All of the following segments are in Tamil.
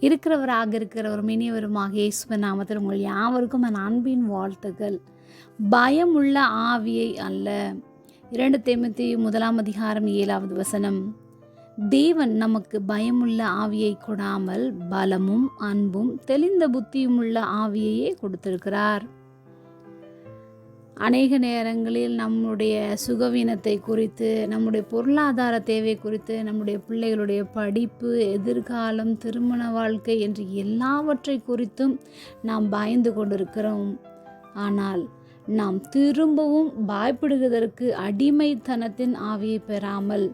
இருக்கிறவராக இருக்கிறவர் மினியவருமாக இயேசுவ நாமத்தில் உங்கள் யாவருக்கும் என் அன்பின் வாழ்த்துக்கள். பயமுள்ள ஆவியை அல்ல. இரண்டு தேமத்தி முதலாம் அதிகாரம் ஏழாவது வசனம். தேவன் நமக்கு பயமுள்ள ஆவியை கொடாமல் பலமும் அன்பும் தெளிந்த புத்தியும் உள்ள ஆவியையே கொடுத்திருக்கிறார். அநேக நேரங்களில் நம்முடைய சுகவீனத்தை குறித்து நம்முடைய பொருளாதார தேவை குறித்து நம்முடைய பிள்ளைகளுடைய படிப்பு எதிர்காலம் திருமண வாழ்க்கை என்று எல்லாவற்றை குறித்தும் நாம் பயந்து கொண்டிருக்கிறோம். ஆனால் நாம் திரும்பவும் பயப்படுவதற்கு அடிமைத்தனத்தின் ஆவியை பெறாமல்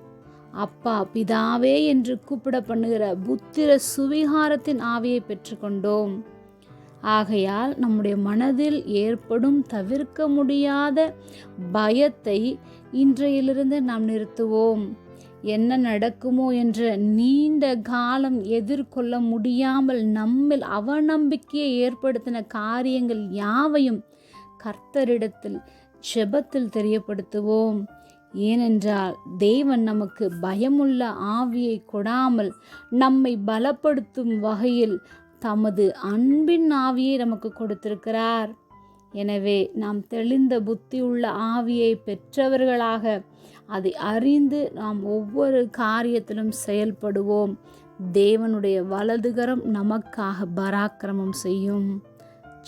அப்பா பிதாவே என்று கூப்பிட பண்ணுகிற புத்திர சுவிகாரத்தின் ஆவியை பெற்றுக்கொண்டோம். ஆகையால் நம்முடைய மனதில் ஏற்படும் தவிர்க்க முடியாத பயத்தை இன்றையிலிருந்து நாம் நிறுத்துவோம். என்ன நடக்குமோ என்ற நீண்ட காலம் எதிர்கொள்ள முடியாமல் நம்மில் அவநம்பிக்கையை ஏற்படுத்தின காரியங்கள் யாவையும் கர்த்தரிடத்தில் ஜெபத்தில் தெரியப்படுத்துவோம். ஏனென்றால் தேவன் நமக்கு பயமுள்ள ஆவியை கொடாமல் நம்மை பலப்படுத்தும் வகையில் தமது அன்பின் ஆவியை நமக்கு கொடுத்திருக்கிறார். எனவே நாம் தெளிந்த புத்தி உள்ள ஆவியை பெற்றவர்களாக அதை அறிந்து நாம் ஒவ்வொரு காரியத்திலும் செயல்படுவோம். தேவனுடைய வலதுகரம் நமக்காக பராக்கிரமம் செய்யும்.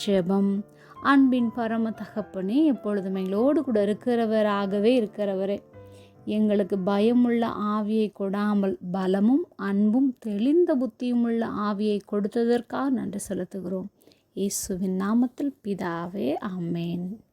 ஜெபம். அன்பின் பரம தகப்பனே எப்பொழுதும் எங்களோடு கூட இருக்கிறவராகவே இருக்கிறவரே. எங்களுக்கு பயமுள்ள ஆவியை கொடாமல் பலமும் அன்பும் தெளிந்த புத்தியுமுள்ள ஆவியை கொடுத்ததற்காக நன்றி செலுத்துகிறோம். இயேசுவின் நாமத்தில் பிதாவே ஆமேன்.